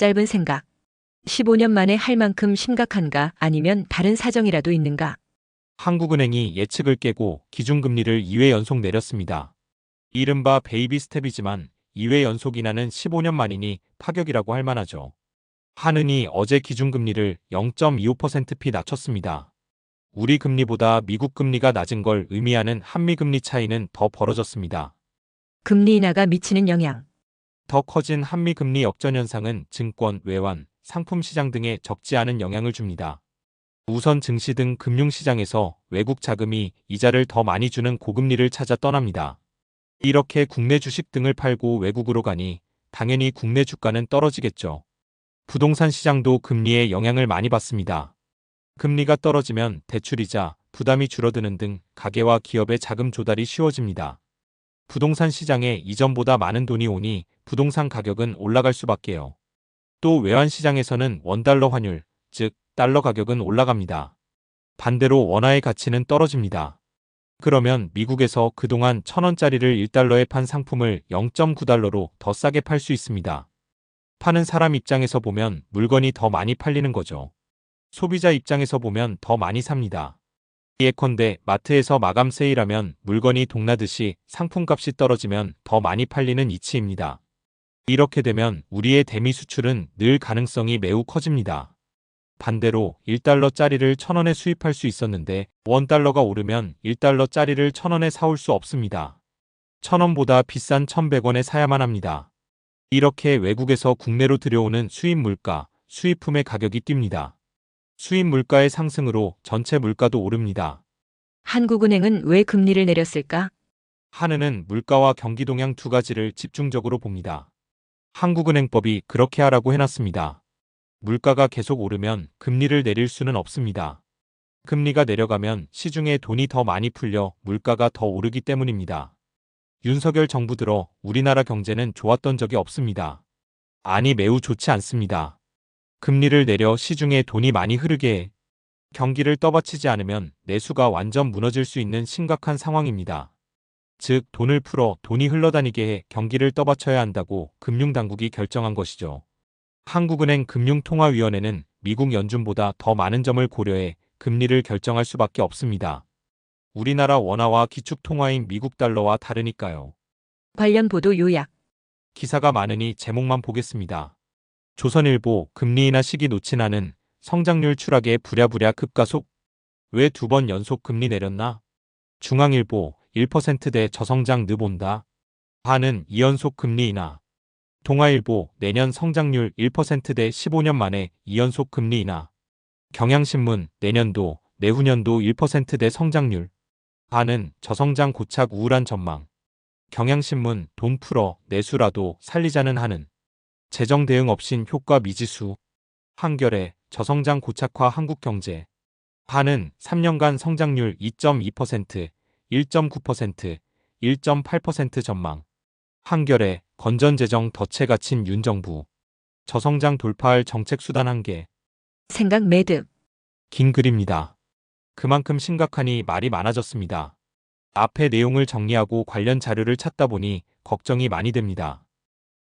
짧은 생각. 15년 만에 할 만큼 심각한가 아니면 다른 사정이라도 있는가? 한국은행이 예측을 깨고 기준금리를 2회 연속 내렸습니다. 이른바 베이비 스텝이지만 2회 연속 인하는 15년 만이니 파격이라고 할 만하죠. 한은이 어제 기준금리를 0.25%피 낮췄습니다. 우리 금리보다 미국 금리가 낮은 걸 의미하는 한미 금리 차이는 더 벌어졌습니다. 금리 인하가 미치는 영향. 더 커진 한미 금리 역전 현상은 증권, 외환, 상품 시장 등에 적지 않은 영향을 줍니다. 우선 증시 등 금융시장에서 외국 자금이 이자를 더 많이 주는 고금리를 찾아 떠납니다. 이렇게 국내 주식 등을 팔고 외국으로 가니 당연히 국내 주가는 떨어지겠죠. 부동산 시장도 금리에 영향을 많이 받습니다. 금리가 떨어지면 대출이자 부담이 줄어드는 등 가계와 기업의 자금 조달이 쉬워집니다. 부동산 시장에 이전보다 많은 돈이 오니 부동산 가격은 올라갈 수밖에요. 또 외환 시장에서는 원달러 환율, 즉 달러 가격은 올라갑니다. 반대로 원화의 가치는 떨어집니다. 그러면 미국에서 그동안 1000원짜리를 1달러에 판 상품을 0.9달러로 더 싸게 팔 수 있습니다. 파는 사람 입장에서 보면 물건이 더 많이 팔리는 거죠. 소비자 입장에서 보면 더 많이 삽니다. 예컨대 마트에서 마감 세일하면 물건이 동나듯이 상품값이 떨어지면 더 많이 팔리는 이치입니다. 이렇게 되면 우리의 대미 수출은 늘 가능성이 매우 커집니다. 반대로 1달러짜리를 1000원에 수입할 수 있었는데 원달러가 오르면 1달러짜리를 1000원에 사올 수 없습니다. 1000원보다 비싼 1100원에 사야만 합니다. 이렇게 외국에서 국내로 들여오는 수입 물가, 수입품의 가격이 뜁니다. 수입 물가의 상승으로 전체 물가도 오릅니다. 한국은행은 왜 금리를 내렸을까? 한은은 물가와 경기 동향 두 가지를 집중적으로 봅니다. 한국은행법이 그렇게 하라고 해놨습니다. 물가가 계속 오르면 금리를 내릴 수는 없습니다. 금리가 내려가면 시중에 돈이 더 많이 풀려 물가가 더 오르기 때문입니다. 윤석열 정부 들어 우리나라 경제는 좋았던 적이 없습니다. 아니 매우 좋지 않습니다. 금리를 내려 시중에 돈이 많이 흐르게 해 경기를 떠받치지 않으면 내수가 완전 무너질 수 있는 심각한 상황입니다. 즉 돈을 풀어 돈이 흘러다니게 해 경기를 떠받쳐야 한다고 금융당국이 결정한 것이죠. 한국은행 금융통화위원회는 미국 연준보다 더 많은 점을 고려해 금리를 결정할 수밖에 없습니다. 우리나라 원화와 기축통화인 미국 달러와 다르니까요. 관련 보도 요약. 기사가 많으니 제목만 보겠습니다. 조선일보 금리 인하 시기 놓친 하는 성장률 추락에 부랴부랴 급가속 왜 두 번 연속 금리 내렸나? 중앙일보 1%대 저성장 늪 온다. 하는 2연속 금리 인하. 동아일보 내년 성장률 1%대 15년 만에 2연속 금리 인하. 경향신문 내년도 내후년도 1%대 성장률. 하는 저성장 고착 우울한 전망. 경향신문 돈 풀어 내수라도 살리자는 하는. 재정 대응 없인 효과 미지수. 한결에 저성장 고착화 한국 경제. 하는 3년간 성장률 2.2%, 1.9%, 1.8% 전망. 한결에 건전 재정 덫에 갇힌 윤 정부. 저성장 돌파할 정책 수단 한개. 생각 매듭. 긴 글입니다. 그만큼 심각하니 말이 많아졌습니다. 앞에 내용을 정리하고 관련 자료를 찾다 보니 걱정이 많이 됩니다.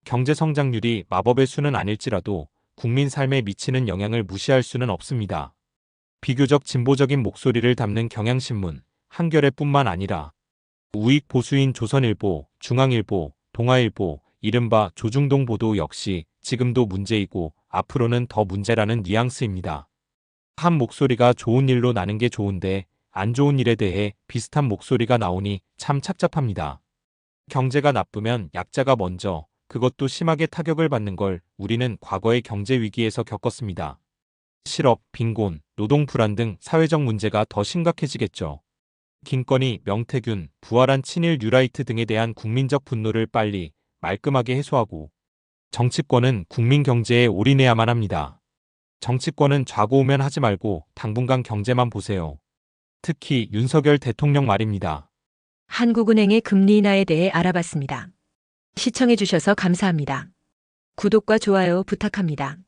경제 성장률이 마법의 수는 아닐지라도 국민 삶에 미치는 영향을 무시할 수는 없습니다. 비교적 진보적인 목소리를 담는 경향신문, 한겨레뿐만 아니라 우익 보수인 조선일보, 중앙일보, 동아일보, 이른바 조중동 보도 역시 지금도 문제이고 앞으로는 더 문제라는 뉘앙스입니다. 한 목소리가 좋은 일로 나는 게 좋은데 안 좋은 일에 대해 비슷한 목소리가 나오니 참 착잡합니다. 경제가 나쁘면 약자가 먼저 그것도 심하게 타격을 받는 걸 우리는 과거의 경제 위기에서 겪었습니다. 실업, 빈곤, 노동 불안 등 사회적 문제가 더 심각해지겠죠. 김건희, 명태균, 부활한 친일 뉴라이트 등에 대한 국민적 분노를 빨리 말끔하게 해소하고 정치권은 국민 경제에 올인해야만 합니다. 정치권은 좌고우면 하지 말고 당분간 경제만 보세요. 특히 윤석열 대통령 말입니다. 한국은행의 금리 인하에 대해 알아봤습니다. 시청해주셔서 감사합니다. 구독과 좋아요 부탁합니다.